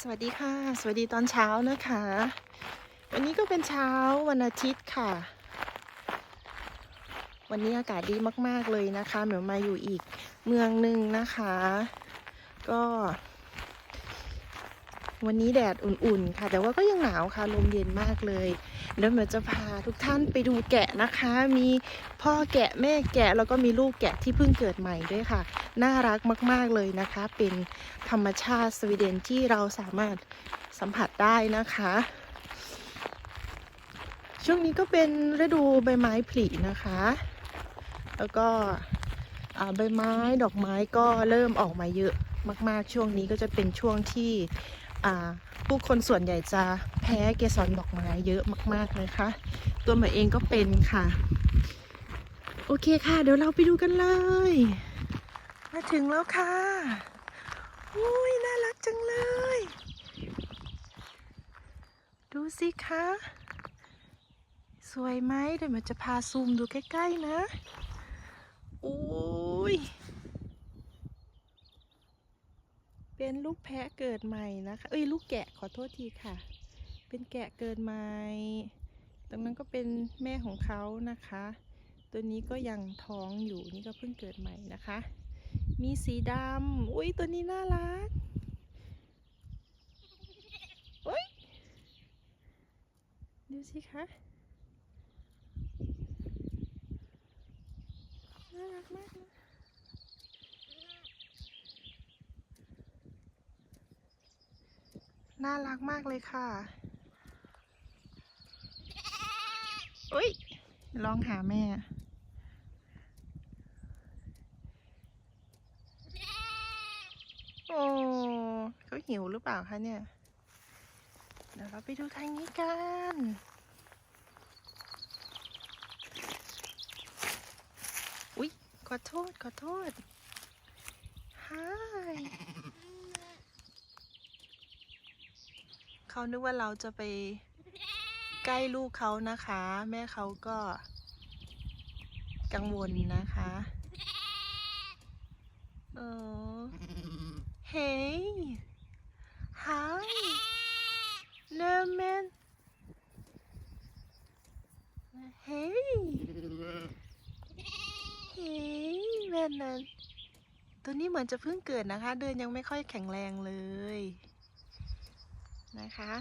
สวัสดีค่ะ สวัสดีตอนเช้านะคะ วันนี้ก็เป็นเช้าวันอาทิตย์ค่ะ วันนี้อากาศดีมาก ๆ เลยนะคะเหมือนมาอยู่อีกเมืองหนึ่งนะคะ ก็ วันนี้แดดอุ่นๆค่ะ แต่ว่าก็ยังหนาวค่ะลมเย็นมากเลยเดี๋ยวเหมือนจะพาทุกท่านไปดูแกะนะคะ มีพ่อแกะแม่แกะแล้วก็มีลูกแกะที่เพิ่งเกิดใหม่ด้วยค่ะ น่ารักมากๆเลยนะคะ เป็นธรรมชาติสวีเดนที่เราสามารถสัมผัสได้นะคะ ช่วงนี้ก็เป็นฤดูใบไม้ผลินะคะ แล้วก็ใบไม้ดอกไม้ก็เริ่มออกมาเยอะมาก ๆ ช่วงนี้ก็จะเป็นช่วงที่ ผู้คนส่วนใหญ่จะแพ้เกสรดอกไม้เยอะมากๆเลยค่ะ ตัวหมาเองก็เป็นค่ะ โอเคค่ะ เดี๋ยวเราไปดูกันเลย มาถึงแล้วค่ะอุ้ยน่ารักจังเลย ดูสิคะสวยไหมเดี๋ยวมันจะพาซูมดูใกล้ ๆ นะอุ้ย เป็นลูกแพะเกิดใหม่นะคะ เอ้ยลูกแกะขอโทษทีค่ะ เป็นแกะเกิดใหม่ ตรงนั้นก็เป็นแม่ของเขานะคะ ตัวนี้ก็ยังท้องอยู่นี่ก็เพิ่งเกิดใหม่นะคะ มีสีดำอุ้ยตัวนี้น่ารักอุ้ยดูสิคะน่ารักมากเลย น่ารักมากเลยค่ะ อุ้ยร้องหาแม่ โอ้เขาหิวหรือเปล่าคะเนี่ย เดี๋ยวเราไปดูทางนี้กันอุ๊ยขอโทษ ขอโทษ Hi เขานึกว่าเราจะไปใกล้ลูกเขานะคะ แม่เขาก็กังวลนะคะเออ Hey Hi No man Hey Hey แม่นั่นตัวนี้เหมือนจะเพิ่งเกิดนะคะ เดินยังไม่ค่อยแข็งแรงเลย นะคะ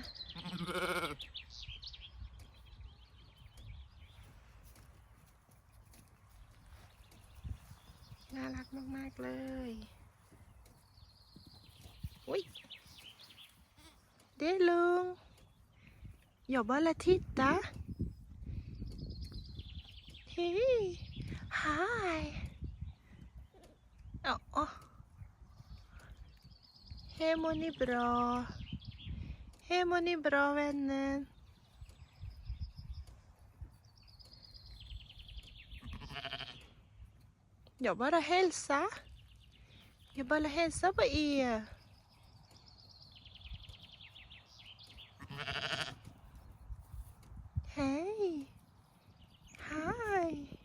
น่ารักมาก ๆ เลย อุ้ย เด้ลุงอย่าบ้าละทิตตาเฮ้ย hi อ๋อเฮมอนี่อเฮมนี่บรอ แวนเนน Jag bara hälsa. Jag bara hälsa på er. Hej. Hi.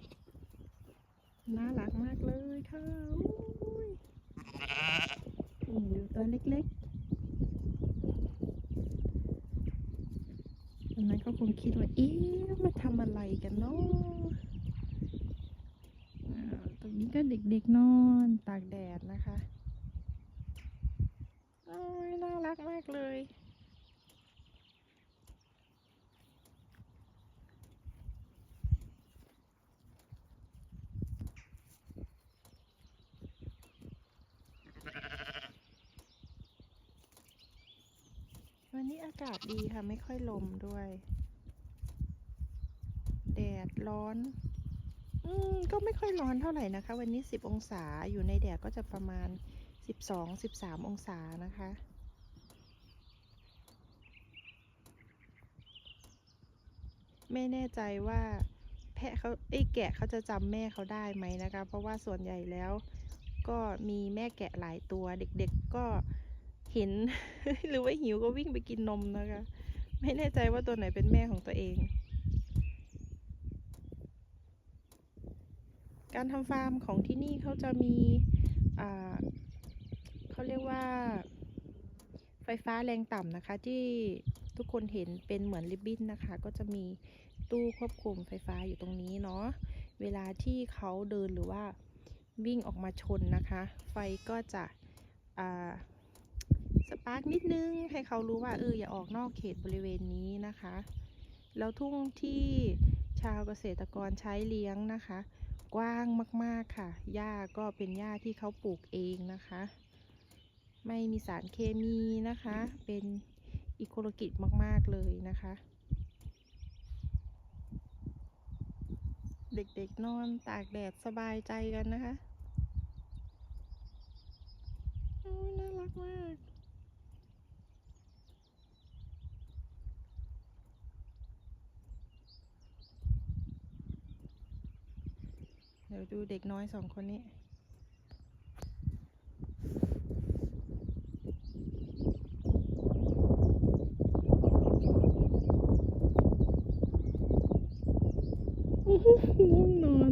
น่ารักมากเลยค่ะอุ้ยนี่ดูตัวเล็กๆตอนนั้น ก็คงคิดว่า เอ๊ะมาทำอะไรกันเนาะตรงนี้ก็เด็กๆนอนตากแดดนะคะโอ้ยน่ารักมากเลย วันนี้อากาศดีค่ะ ไม่ค่อยลมด้วย แดดร้อน อืม ก็ไม่ค่อยร้อนเท่าไหร่นะคะ วันนี้10องศาอยู่ในแดดก็จะประมาณ12 13องสิบสามองศานะคะไม่แน่ใจว่าแพะเขาไอ้แกะเขาจะจำแม่เขาได้ไหมนะคะ เพราะว่าส่วนใหญ่แล้ว ก็มีแม่แกะหลายตัวเด็กๆก็ เห็น หรือว่าหิวก็วิ่งไปกินนมนะคะ ไม่แน่ใจว่าตัวไหนเป็นแม่ของตัวเอง การทำฟาร์มของที่นี่เขาจะมีเขาเรียกว่าไฟฟ้าแรงต่ำนะคะที่ทุกคนเห็นเป็นเหมือนริบบิ้นนะคะ ก็จะมีตู้ควบคุมไฟฟ้าอยู่ตรงนี้เนาะเวลาที่เขาเดินหรือว่าวิ่งออกมาชนนะคะ ไฟก็จะ ปาร์กนิดนึง ให้เขารู้ว่าเอออย่าออกนอกเขตบริเวณนี้นะคะ แล้วทุ่งที่ชาวเกษตรกรใช้เลี้ยงนะคะ กว้างมากๆค่ะ หญ้าก็เป็นหญ้าที่เขาปลูกเองนะคะ ไม่มีสารเคมีนะคะ เป็นอีโคโลกิจมากๆเลยนะคะ เด็กๆนอนตากแดดสบายใจกันนะคะโอ้ยน่ารักมาก เดี๋ยวดูเด็กน้อยสองคนนี้ ง่วงนอน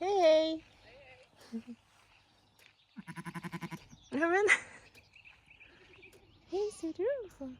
Hey. Nämen. Hej, ser du? Hej.